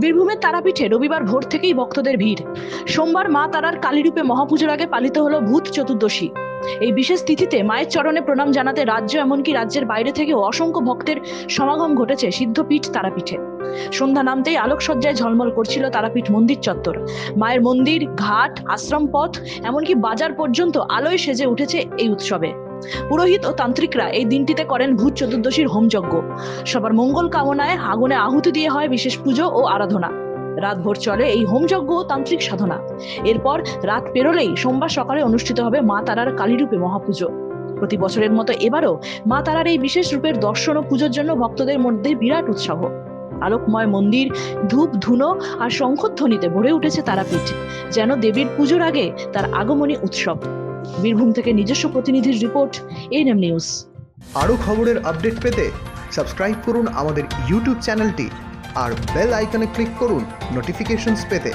বীরভূমের তারাপীঠে রবিবার ভোর থেকেই ভক্তদের ভিড়। সোমবার মা তারার কালীরূপে মহাপুজোর আগে পালিত হলো ভূত চতুর্দশী। এই বিশেষ তিথিতে মায়ের চরণে প্রণাম জানাতে রাজ্য এমনকি রাজ্যের বাইরে থেকেও অসংখ্য ভক্তের সমাগম ঘটেছে সিদ্ধপীঠ তারাপীঠে। সন্ধ্যা নামতেই আলোকসজ্জায় ঝলমল করছিল তারাপীঠ মন্দির চত্বর। মায়ের মন্দির, ঘাট আশ্রম পথ এমনকি বাজার পর্যন্ত আলোয় সেজে উঠেছে এই উৎসবে। পুরোহিত ও তান্ত্রিকরা এই দিনটিতে করেন ভূত চতুর্দশীর হোমযজ্ঞ। সবার মঙ্গল কামনায় আগুনে আহুতি দিয়ে হয় বিশেষ পুজো ও আরাধনা। রাত ভোর চলে এই হোমযজ্ঞ ও তান্ত্রিক সাধনা। এরপর রাত পেরোলেই সোমবার সকালে অনুষ্ঠিত হবে মা তারার কালীরূপে মহাপুজো। প্রতি বছরের মতো এবারও মা তারার এই বিশেষ রূপের দর্শন ও পুজোর জন্য ভক্তদের মধ্যে বিরাট উৎসাহ। আলোকময় মন্দির, ধূপ, ধুনো আর শঙ্খধ্বনিতে ভরে উঠেছে তারাপীঠ, যেন দেবীর পুজোর আগে তার আগমনী উৎসব। বীরভূম থেকে নিজস্ব প্রতিনিধির রিপোর্ট এএনএম নিউজ আরও খবরের আপডেট পেতে সাবস্ক্রাইব করুন আমাদের ইউটিউব চ্যানেলটি আর বেল আইকনে ক্লিক করুন নোটিফিকেশনস পেতে।